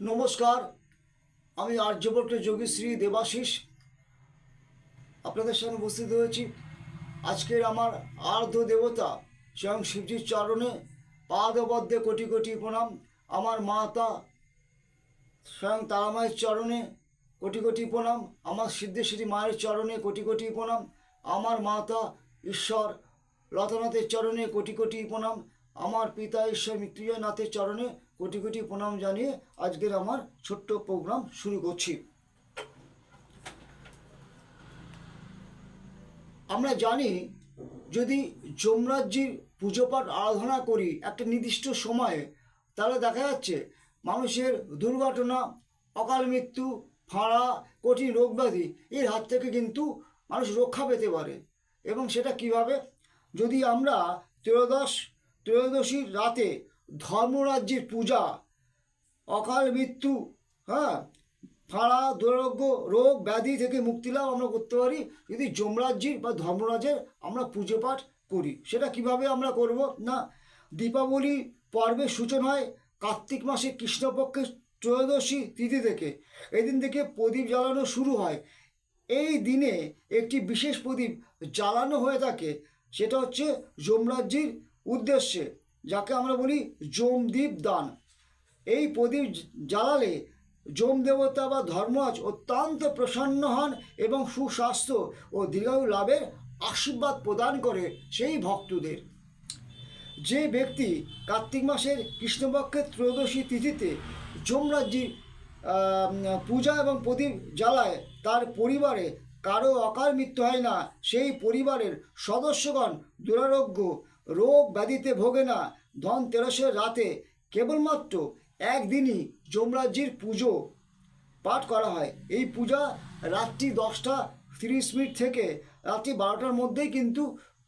নমস্কার, আমি আর্যভট্ট যোগীশ্রী দেবাশিস। আপনাদের সামনে উপস্থিত হয়েছি। আজকের আমার আর্ধ দেবতা স্বয়ং শিবজির চরণে পাদবদ্ধে কোটি কোটি প্রণাম। আমার মাতা স্বয়ং তারামায়ের চরণে কোটি কোটি প্রণাম। আমার সিদ্ধেশ্বরী মায়ের চরণে কোটি কোটি প্রণাম। আমার মাতা ঈশ্বর লতানাথের চরণে কোটি কোটি প্রণাম। আমার পিতা ঈশ্বর মৃত্যুঞ্জয়নাথের চরণে কোটি কোটি প্রণাম জানিয়ে আজকের আমার ছোট্ট প্রোগ্রাম শুরু করছি। আমরা জানি যদি যমরাজ্যের পুজো পাঠ আরাধনা করি একটা নির্দিষ্ট সময়ে, তাহলে দেখা যাচ্ছে মানুষের দুর্ঘটনা, অকাল মৃত্যু, ফাঁড়া, কঠিন রোগ ব্যাধি এর হাত থেকে কিন্তু মানুষ রক্ষা পেতে পারে। এবং সেটা কীভাবে? যদি আমরা ত্রয়োদশ ত্রয়োদশীর রাতে ধর্মরাজ্যের পূজা, অকাল মৃত্যু হ্যাঁ? ফাঁড়া, দুরারোগ্য, রোগ, ব্যাধি থেকে মুক্তি লাভ আমরা করতে পারি। যদি যমরাজ্যের বা ধর্মরাজের আমরা পুজো পাঠ করি, সেটা কীভাবে আমরা করব? না, দীপাবলি পর্বের সূচনা হয় কার্তিক মাসে কৃষ্ণপক্ষের ত্রয়োদশী তিথি থেকে। এদিন থেকে প্রদীপ জ্বালানো শুরু হয়। এই দিনে একটি বিশেষ প্রদীপ জ্বালানো হয়ে থাকে, সেটা হচ্ছে যমরাজ্যের উদ্দেশ্যে, যাকে আমরা বলি যমদীপ দান। এই প্রদীপ জ্বালালে যম দেবতা বা ধর্মরাজ অত্যন্ত প্রসন্ন হন এবং সুস্বাস্থ্য ও দীর্ঘায়ু লাভের আশীর্বাদ প্রদান করে সেই ভক্তদের। যে ব্যক্তি কার্তিক মাসের কৃষ্ণপক্ষের ত্রয়োদশী তিথিতে যমরাজ্যের পূজা এবং প্রদীপ জ্বালায়, তার পরিবারে কারও অকাল মৃত্যু হয় না, সেই পরিবারের সদস্যগণ দুরারোগ্য, রোগ ব্যাধিতে ভোগে না। ধন তেরসের রাতে কেবলমাত্র একদিনই যমরাজ্যের পুজো পাঠ করা হয়। এই পূজা রাত্রি দশটা তিরিশ মিনিট থেকে রাত্রি বারোটার মধ্যেই কিন্তু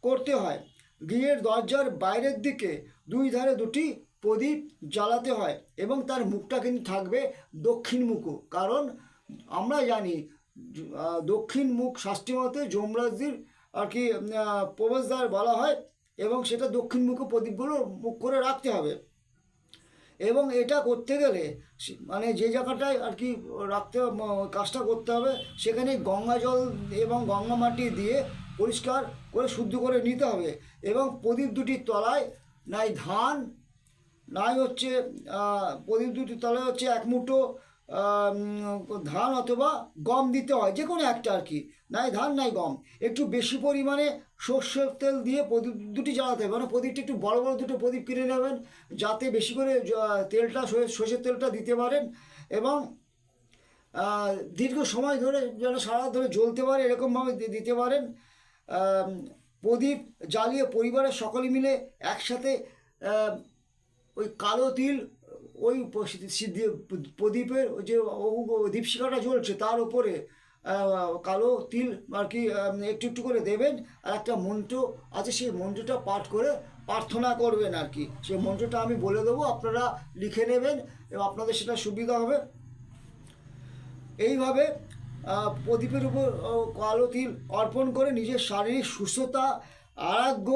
করতে হয়। গৃহের দরজার বাইরের দিকে দুই ধারে দুটি প্রদীপ জ্বালাতে হয় এবং তার মুখটা কিন্তু থাকবে দক্ষিণমুখো। কারণ আমরা জানি দক্ষিণ মুখ শাস্ত্রী মতে যমরাজদের আর কি প্রবেশদ্বার বলা হয় এবং সেটা দক্ষিণমুখী প্রদীপগুলো মুখ করে রাখতে হবে। এবং এটা করতে গেলে মানে যে জায়গাটায় আর কি রাখতে কাজটা করতে হবে সেখানে গঙ্গা জল এবং গঙ্গা মাটি দিয়ে পরিষ্কার করে শুদ্ধ করে নিতে হবে এবং প্রদীপ দুটির তলায় নাই ধান, নাই হচ্ছে প্রদীপ দুটির তলায় হচ্ছে এক মুঠো ধান অথবা গম দিতে হয়, যে কোনো একটা আর কি। নাই ধান, নাই গম। একটু বেশি পরিমাণে সর্ষের তেল দিয়ে প্রদীপ দুটি জ্বালাতে হবে। মানে প্রদীপটা একটু বড় বড় দুটো প্রদীপ কিনে নেবেন, যাতে বেশি করে তেলটা, সর- সর্ষের তেলটা দিতে পারেন এবং দীর্ঘ সময় ধরে যেন সারা ধরে জ্বলতে পারে, এরকমভাবে দিতে পারেন। প্রদীপ জ্বালিয়ে পরিবারের সকলে মিলে একসাথে ওই কালো তিল ওই প্রদীপের ওই যে দীপশিখাটা জ্বলছে, তার উপরে কালো তিল আর কি একটু একটু করে দেবেন, আর একটা মন্ত্র আছে, সেই মন্ত্রটা পাঠ করে প্রার্থনা করবেন আর কি। সেই মন্ত্রটা আমি বলে দেবো, আপনারা লিখে নেবেন, এবং আপনাদের সেটা সুবিধা হবে। এইভাবে প্রদীপের উপর কালো তিল অর্পণ করে নিজের শারীরিক সুস্থতা আরোগ্য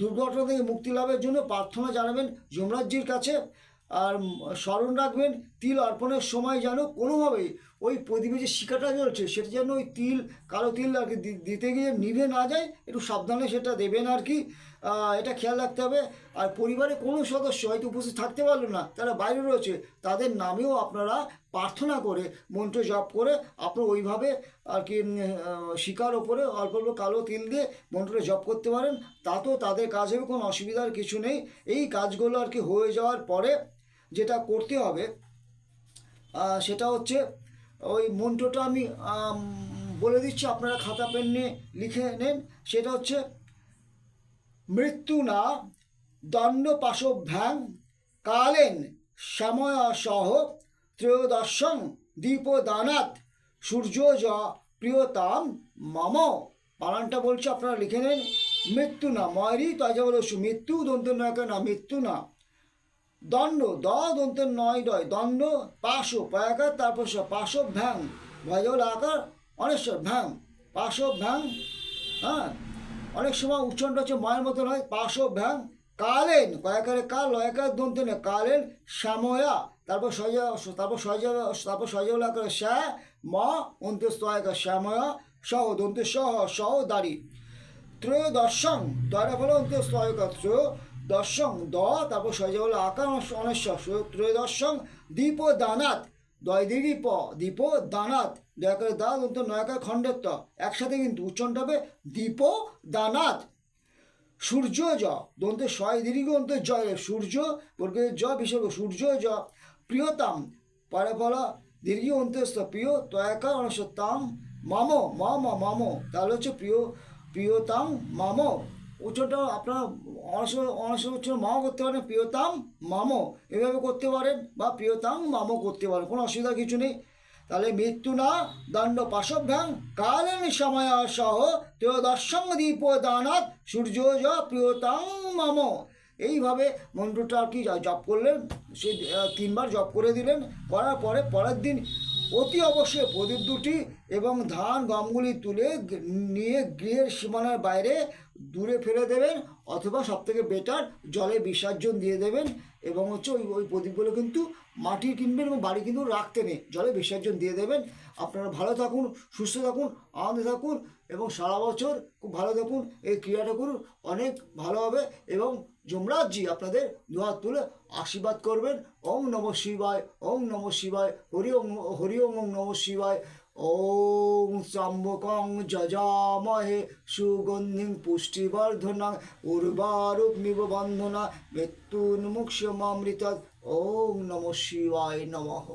দুর্ঘটনা থেকে মুক্তি লাভের জন্য প্রার্থনা জানাবেন যমরাজ্যের কাছে। আর স্মরণ রাখবেন, তিল অর্পণের সময় যেন কোনোভাবেই ওই প্রদীপে যে শিকাটা জ্বলছে সেটা যেন ওই তিল, কালো তিল আর কি দিতে গিয়ে নিভে না যায়, একটু সাবধানে সেটা দেবেন আর কি। এটা খেয়াল রাখতে হবে। আর পরিবারে কোনো সদস্য হয়তো উপস্থিত থাকতে পারল না, তারা বাইরে রয়েছে, তাদের নামেও আপনারা প্রার্থনা করে, মন্ত্র জপ করে আপনারা ওইভাবে আর কি শিকার ওপরে অল্প অল্প কালো তিল দিয়ে মন্ত্রটা জপ করতে পারেন, তাতেও তাদের কাজ হবে, কোনো অসুবিধার কিছু নেই। এই কাজগুলো আর কি হয়ে যাওয়ার পরে যেটা করতে হবে সেটা হচ্ছে ওই মন্ত্রটা আমি বলে দিচ্ছি, আপনারা খাতা পেন নিয়ে লিখে নেন। সেটা হচ্ছে, মৃত্যু না, দণ্ড পাশভ্যাং কালেন সময় সহ ত্রয়োদশং দীপদানাত সূর্য য প্রিয়তাম মম। বানানটা বলছে, আপনারা লিখে নেন। মৃত্যু না, ময়রি তাই যা বলো মৃত্যু দন্ত না মৃত্যু না। দণ্ড দ দন্তের নয় ডয় দণ্ড পাশ পয়াকার, তারপর স পাশ ভ্যাং, ভয়জল, আকার, অনেশ্বর, ভ্যাং পাশ ভ্যাং হ্যাঁ? অনেক সময় উচ্চারণটা হচ্ছে মায়ের মতন হয় পাশ ভ্যাং, কালেন কয়াকারে কাল, লয়াকার দন্ত নে কালেন, শ্যাময়া, তারপর সজা তারপর সজা তারপর সজলা করে শ্যা, মা অন্ত্যস্তয়কা শ্যাময়া সহ দন্ত সহ সহ দাড়ি। ত্রয়োদশং দয়রা ফলে অন্ত্যস্তয়কা ত্রয় দশং দ, তারপর সজা হলো আকার অনশ্বর ত্রয়োদশং দীপ দানাত দয় দিঘি প, দীপ দানাত দয়াকারে দা দন্ত নয়াকার খণ্ডত্ব। একসাথে কিন্তু উচ্চারণটা হবে দীপ দানাত সূর্য জ, দন্তে সয় দীর্ঘ অন্ত জয়। সূর্য, বর্গে জ বিসর্গ সূর্য জ প্রিয়তাম। পরে বলা দীর্ঘ অন্তস্থ, প্রিয় তয়াকা অনসত্তাম মাম মাম মাম। তাহলে হচ্ছে প্রিয়, প্রিয়তাম, মাম। উচ্চারণটা আপনার অনস অনস উচ্চ মামো করতে পারেন, প্রিয়তাম মামো এভাবে করতে পারেন বা প্রিয়তাম মামো করতে পারেন, কোনো অসুবিধা কিছু নেই। তাহলে মৃত্যু না, দণ্ড পাশভ্যাং কালেন সময় সহ ত্রয়োদশং দীপ দানাত সূর্য প্রিয়তাং মাম এইভাবে মন্ত্রটা আর কি জপ করলেন? সে তিনবার জপ করে দিলেন, করার পরে পরের দিন অতি অবশ্যই প্রদীপ দুটি এবং ধান গমগুলি তুলে নিয়ে গৃহের সীমানার বাইরে দূরে ফেলে দেবেন অথবা সব থেকে বেটার জলে বিসর্জন দিয়ে দেবেন এবং হচ্ছে ওই ওই প্রদীপগুলো কিন্তু মাটির কিনবেন এবং বাড়ি কিন্তু রাখতে নেই, জলে বিসর্জন দিয়ে দেবেন। আপনারা ভালো থাকুন, সুস্থ থাকুন, আনন্দে থাকুন এবং সারা বছর খুব ভালো থাকুন এই ক্রিয়াটা করুন, অনেক ভালো হবে এবং যমরাজজি আপনাদের দুহাত তুলে আশীর্বাদ করবেন। ওং নম শিবায় ওং নম শিবায়, হরি ওং হরি ওং নম শিবায়। ওং ত্রম্বকং যজামহে সুগন্ধিং পুষ্টিবর্ধনা উর্বারুগ্নিব বন্ধনা মৃত্যুন্মুক্ষমামৃত ওং নম শিবায় নমঃ।